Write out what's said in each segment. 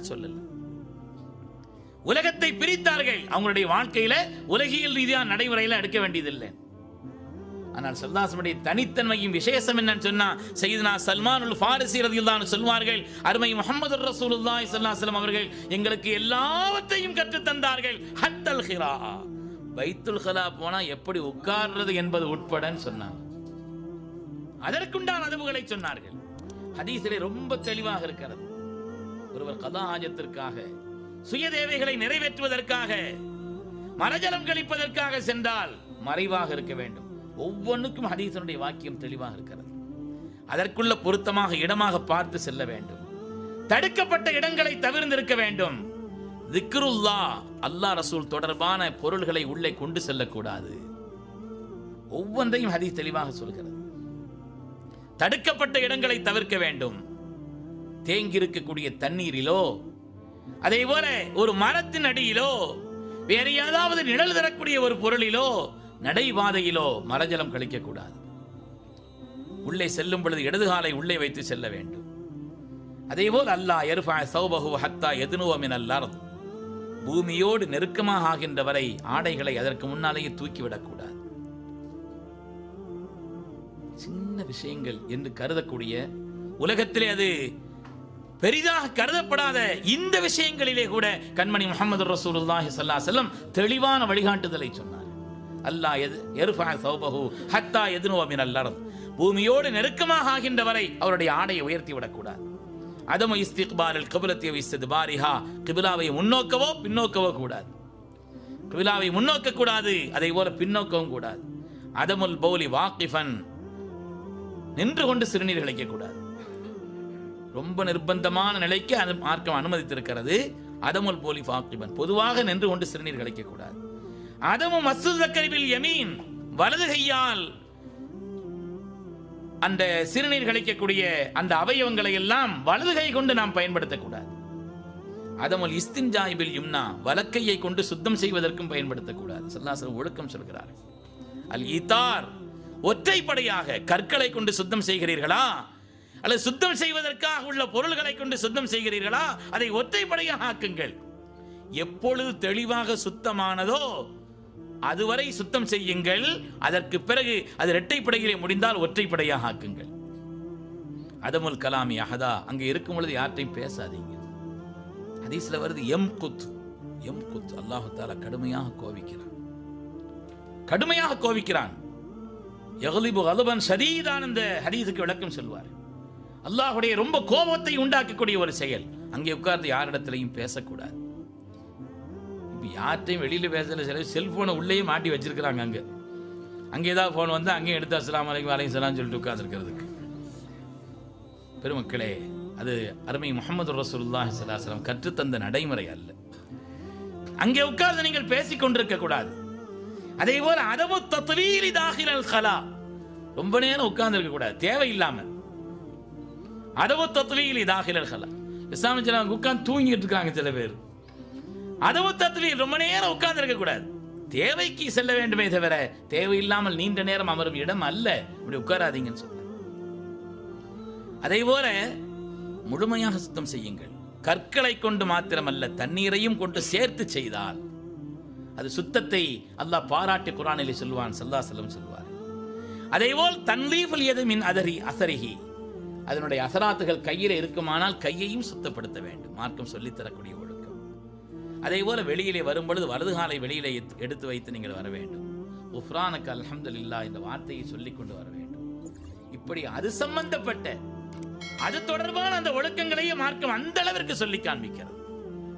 சரியாக சொல்லல. உலகத்தை பிரித்தார்கள். அவங்களுடைய வாழ்க்கையில உலகியல் ரீதியான நடைமுறையில எடுக்க வேண்டியதில்லை. ஆனால் சல்தாசனுடைய தனித்தன்மையும் விசேஷம் என்னன்னு சொன்னா சையதுனா ஃபாரிசி சொல்வார்கள் அருமை முகமது ரசூலுல்லாஹி அவர்கள் எங்களுக்கு எல்லாவற்றையும் கற்று தந்தார்கள் ஹத்தல் ஹிரா. பைத்துல் ஹலா போனா எப்படி உட்கார்றது என்பது உட்படன்னு சொன்னாங்க. அதற்குண்டான அளவுகளை சொன்னார்கள். ஹதீசிலே ரொம்ப தெளிவாக இருக்கிறது. ஒருவர் கதா ஆஜத்திற்காக சுய தேவைகளை நிறைவேற்றுவதற்காக மரஜலம் கழிப்பதற்காக சென்றால் மறைவாக இருக்க வேண்டும். ஒவ்வொன்றுக்கும் ஹதீசனுடைய வாக்கியம் தெளிவாக இருக்கிறது. அதற்குள்ள பொருத்தமாக இடமாக பார்த்து செல்ல வேண்டும். தடுக்கப்பட்ட இடங்களை தவிர்ந்திருக்க வேண்டும். திக்ருல்லா அல்லா ரசூல் தொடர்பான பொருள்களை உள்ளே கொண்டு செல்லக்கூடாது. ஒவ்வொன்றையும் ஹதீஸ் தெளிவாக சொல்கிறது. தடுக்கப்பட்ட இடங்களை தவிர்க்க வேண்டும். தேங்கி இருக்கக்கூடிய தண்ணீரிலோ அதே போல ஒரு மரத்தின் அடியிலோ வேற ஏதாவது நிழல் தரக்கூடிய ஒரு பொருளிலோ நடைபாதையிலோ மரஜலம் கழிக்கக்கூடாது. உள்ளே செல்லும் பொழுது இடதுகாலை உள்ளே வைத்து செல்ல வேண்டும். அதேபோல் அல்லாஹ் எருஃபா சௌபஹு ஹத்தா எதுனுவமின் அல்லார் பூமியோடு நெருக்கமாக ஆகின்ற வரை ஆடைகளை அதற்கு முன்னாலேயே தூக்கிவிடக்கூடாது. சின்ன விஷயங்கள் என்று கருதக்கூடிய உலகத்திலே அது பெரிதாக கருதப்படாத இந்த விஷயங்களிலே கூட கண்மணி முகமது ரசூலுல்லாஹி சல்லா செல்லம் தெளிவான வழிகாட்டுதலை சொன்னார். அல்லாஹ் எது எருஃபா சௌபஹு ஹத்தா எதுனோ அமின் அல்லாரத் பூமியோடு நெருக்கமாக ஆகின்ற வரை அவருடைய ஆடையை உயர்த்தி விடக்கூடாது. அதம இஸ்திக்பாரில் கபிலத்தை வைத்தது பாரிஹா கிபிலாவை முன்னோக்கவோ பின்னோக்கவோ கூடாது. கிபிலாவை முன்னோக்க கூடாது அதை போல பின்னோக்கவும் கூடாது. அதமுல் பௌலி வாக்கிஃபன் நின்று கொண்டு சிறுநீர் கழிக்க ரொம்ப நிர்பந்தமான நிலைக்கு அது மார்க்கம் அனுமதித்திருக்கிறது. அதமுல் போலி வாக்கிபன் பொதுவாக நின்று கொண்டு சிறுநீர் கழிக்கக்கூடாது. அதமும் மசூத் கரிபில் யமீன். வலது கையால் அந்த சிறுநீர் கழிக்கக்கூடிய அந்த அவயவங்களை எல்லாம் வலது கை கொண்டு நாம் பயன்படுத்தக்கூடாது. அதமுல் இஸ்தின் ஜாயிபில் யும்னா வலக்கையை கொண்டு சுத்தம் செய்வதற்கும் பயன்படுத்தக்கூடாது. சல்லாசன் ஒழுக்கம் சொல்கிறார் அல் ஈத்தார் ஒற்றைப்படையாக கற்களை கொண்டு சுத்தம் செய்கிறீர்களா? அல்லது சுத்தம் செய்வதற்காக உள்ள பொருள்களை கொண்டு சுத்தம் செய்கிறீர்களா? அதை ஒற்றைப்படையாக ஆக்குங்கள். எப்பொழுது தெளிவாக சுத்தமானதோ அதுவரை சுத்தம் செய்யுங்கள். அதற்கு பிறகு அது இரட்டைப்படையிலே முடிந்தால் ஒற்றைப்படையாக ஆக்குங்கள். அதமுல் கலாமி அஹதா அங்க இருக்கும் பொழுது யார்ட்டையும் பேசாதீங்க. ஹதீஸ்ல வருது எம் குத் எம் குத் அல்லாஹு தாலா கடுமையாக கோவிக்கிறான் கடுமையாக கோவிக்கிறான் எகலிபு அலுபன் சரீதான் இந்த ஹதீஸுக்கு விளக்கம் சொல்வார். அல்லாஹுடைய ரொம்ப கோபத்தை உண்டாக்கக்கூடிய ஒரு செயல். அங்கே உட்கார்ந்து யாரிடத்திலையும் பேசக்கூடாது. இப்போ யார்ட்டையும் வெளியில் பேசல சில செல்ஃபோனை உள்ளேயே மாட்டி வச்சிருக்கிறாங்க அங்கே. அங்கே ஏதாவது ஃபோன் வந்து அங்கேயும் எடுத்து அஸ்லாம் வலைக்கும் வலைக்கும் சலாம் சொல்லிட்டு உட்காந்துருக்கிறதுக்கு பெருமக்களே அது அருமை முகமது ரசூலுல்லாஹி ஸல்லல்லாஹு கற்றுத்தந்த நடைமுறை அல்ல. அங்கே உட்கார்ந்து நீங்கள் பேசிக் கொண்டிருக்க கூடாது. அதே போல அதவு தத்வீலி தாகிரல் கலா. ரொம்ப நேரம் உட்கார்ந்து இருக்க கூடாது அதவு தத்வீலி தாகிலர்கள் இஸ்லாமிய சில உட்கார்ந்து தூங்கிட்டு இருக்காங்க சில பேர். அதவு தத்வீல் ரொம்ப நேரம் உட்கார்ந்து இருக்க கூடாது. தேவைக்கு செல்ல வேண்டுமே தவிர தேவையில்லாமல் நீண்ட நேரம் அமரும் இடம் அல்ல. இப்படி உட்காராதீங்கன்னு சொல்ல அதே போல முழுமையாக சுத்தம் செய்யுங்கள். கற்களை கொண்டு மாத்திரமல்ல தண்ணீரையும் கொண்டு சேர்த்து செய்தால் அது சுத்தத்தை அல்லாஹ் பாராட்டி குரானிலே சொல்வான் சல்லா செல்லம் சொல்வார் அதேபோல் தன்லீஃபல் எது மின் அதரி அசரிஹி. அதனுடைய அசராத்துகள் கையில் இருக்குமானால் கையையும் சுத்தப்படுத்த வேண்டும். மார்க்கம் சொல்லித் தரக்கூடிய ஒழுக்கம். அதே போல வெளியிலே வரும்பொழுது வலது காலை வெளியிலே எடுத்து வைத்து நீங்கள் வர வேண்டும். உஃப்ரானுக்கு அல்ஹம்துலில்லாஹ் இந்த வார்த்தையை சொல்லிக் கொண்டு வர வேண்டும். இப்படி அது சம்பந்தப்பட்ட அது தொடர்பான அந்த ஒழுக்கங்களையே மார்க்கம் அந்த அளவிற்கு சொல்லி காண்பிக்கிறது.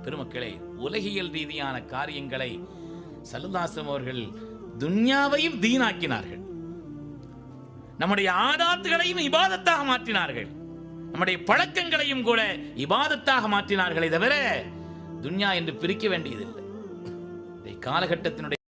பெருமக்களே உலகியல் ரீதியான காரியங்களை சலுதாசம் அவர்கள் துன்யாவையும் தீனாக்கினார்கள். நம்முடைய ஆதாத்துகளையும் இபாதத்தாக மாற்றினார்கள். நம்முடைய பழக்கங்களையும் கூட இபாதத்தாக மாற்றினார்களே தவிர துன்யா என்று பிரிக்க வேண்டியதில்லை. இதை காலகட்டத்தினுடைய